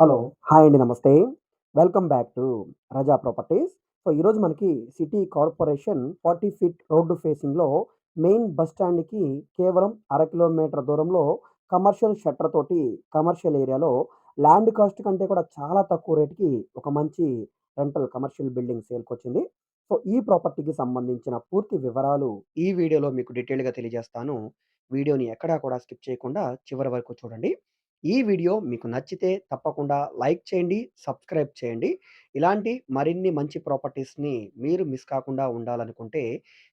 Hello! Hi అండి. నమస్తే. Welcome back to Raza properties. So, ఈరోజు మనకి సిటీ కార్పొరేషన్ 40 ఫీట్ రోడ్డు ఫేసింగ్‌లో మెయిన్ బస్ స్టాండ్‌కి కేవలం అర కిలోమీటర్ దూరంలో కమర్షియల్ షట్టర్ తోటి కమర్షియల్ ఏరియాలో ల్యాండ్ కాస్ట్ కంటే కూడా చాలా తక్కువ రేట్‌కి ఒక మంచి రెంటల్ కమర్షియల్ బిల్డింగ్ సేల్‌కొచ్చింది. సో, ఈ ప్రాపర్టీకి సంబంధించిన పూర్తి వివరాలు ఈ వీడియోలో మీకు డీటెయిల్‌గా తెలియజేస్తాను. వీడియోని ఎక్కడా కూడా స్కిప్ చేయకుండా చివరి వరకు చూడండి. ఈ వీడియో మీకు నచ్చితే తప్పకుండా లైక్ చేయండి, సబ్స్క్రైబ్ చేయండి. ఇలాంటి మరిన్ని మంచి ప్రాపర్టీస్‌ని మీరు మిస్ కాకుండా ఉండాలనుకుంటే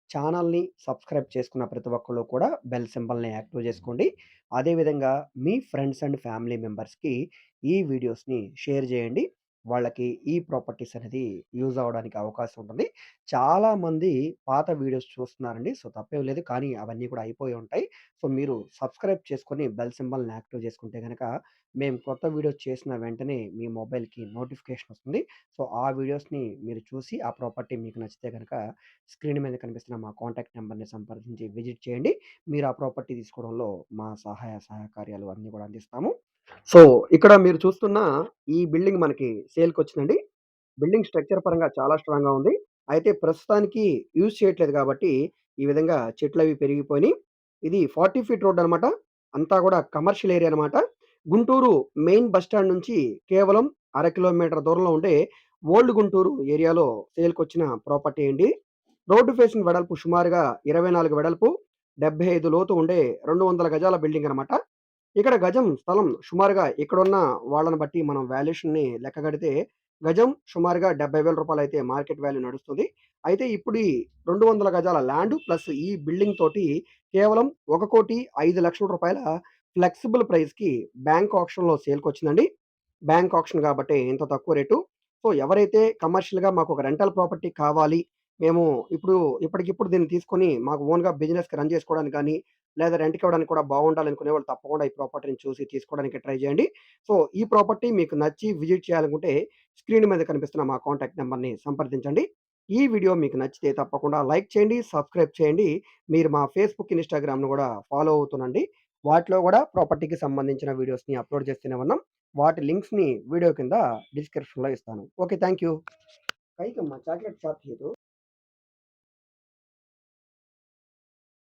ఛానల్‌ని సబ్స్క్రైబ్ చేసుకున్న ప్రతి ఒక్కళ్ళు కూడా బెల్ సింబల్‌ని యాక్టివ్ చేసుకోండి. అదేవిధంగా మీ ఫ్రెండ్స్ అండ్ ఫ్యామిలీ మెంబర్స్‌కి ఈ వీడియోస్‌ని షేర్ చేయండి. వాళ్ళకి ఈ ప్రాపర్టీస్ అనేది యూజ్ అవ్వడానికి అవకాశం ఉంటుంది. చాలామంది పాత వీడియోస్ చూస్తున్నారండి. సో, తప్పేం లేదు. కానీ అవన్నీ కూడా అయిపోయి ఉంటాయి. సో, మీరు సబ్స్క్రైబ్ చేసుకొని బెల్ సింబల్‌ని యాక్టివ్ చేసుకుంటే కనుక మేము కొత్త వీడియోస్ చేసిన వెంటనే మీ మొబైల్‌కి నోటిఫికేషన్ వస్తుంది. సో, ఆ వీడియోస్‌ని మీరు చూసి ఆ ప్రాపర్టీ మీకు నచ్చితే కనుక స్క్రీన్ మీద కనిపిస్తున్న మా కాంటాక్ట్ నెంబర్ని సంప్రదించి విజిట్ చేయండి. మీరు ఆ ప్రాపర్టీ తీసుకోవడంలో మా సహాయ సహకార్యాలు అన్నీ కూడా అందిస్తాము. సో, ఇక్కడ మీరు చూస్తున్న ఈ బిల్డింగ్ మనకి సేల్‌కొచ్చిందండి. బిల్డింగ్ స్ట్రక్చర్ పరంగా చాలా స్ట్రాంగ్‌గా ఉంది. అయితే ప్రస్తుతానికి యూజ్ చేయట్లేదు కాబట్టి ఈ విధంగా చెట్లు అవి పెరిగిపోయి ఇది 40 ఫీట్ రోడ్ అనమాట. అంతా కూడా కమర్షియల్ ఏరియా అనమాట. గుంటూరు మెయిన్ బస్ స్టాండ్ నుంచి కేవలం అర కిలోమీటర్ దూరంలో ఉండే ఓల్డ్ గుంటూరు ఏరియాలో సేల్‌కొచ్చిన ప్రాపర్టీ అండి. రోడ్డు ఫేసింగ్ వెడల్పు సుమారుగా 24 వెడల్పు, 75 లోతు ఉండే 200 గజాల బిల్డింగ్ అనమాట. ఇక్కడ గజం స్థలం సుమారుగా ఇక్కడున్న వాళ్ళని బట్టి మనం వాల్యుయేషన్‌ని లెక్క కడితే గజం సుమారుగా డెబ్భై వేల రూపాయలు అయితే మార్కెట్ వాల్యూ నడుస్తుంది. అయితే ఇప్పుడు ఈ 200 గజాల ల్యాండ్ ప్లస్ ఈ బిల్డింగ్ తోటి కేవలం ఒక కోటి ఐదు లక్షల రూపాయల ఫ్లెక్సిబుల్ ప్రైస్‌కి బ్యాంక్ ఆక్షన్‌లో సేల్‌కొచ్చిందండి. బ్యాంక్ ఆప్షన్ కాబట్టి ఇంత తక్కువ రేటు. సో, ఎవరైతే కమర్షియల్‌గా మాకు ఒక రెంటల్ ప్రాపర్టీ కావాలి. మేము ఇప్పుడు ఇప్పటికిప్పుడు దీన్ని తీసుకొని మాకు ఓన్‌గా బిజినెస్‌కి రన్ చేసుకోవడానికి కానీ లేదా రెంట్‌కి ఇవ్వడానికి కూడా బాగుండాలనుకునే వాళ్ళు తప్పకుండా ఈ ప్రాపర్టీని చూసి తీసుకోవడానికి ట్రై చేయండి. సో, ఈ ప్రాపర్టీ మీకు నచ్చి విజిట్ చేయాలనుకుంటే స్క్రీన్ మీద కనిపిస్తున్న మా కాంటాక్ట్ నెంబర్ని సంప్రదించండి. ఈ వీడియో మీకు నచ్చితే తప్పకుండా లైక్ చేయండి, సబ్స్క్రైబ్ చేయండి. మీరు మా ఫేస్‌బుక్, ఇన్‌స్టాగ్రామ్‌ను కూడా ఫాలో అవుతునండి వాటిలో కూడా ప్రాపర్టీకి సంబంధించిన వీడియోస్‌ని అప్‌లోడ్ చేస్తూనే ఉన్నాం. వాటి లింక్స్‌ని వీడియో కింద డిస్క్రిప్షన్‌లో ఇస్తాను. Okay. Thank you. Kaikamma chocolate shop లేదు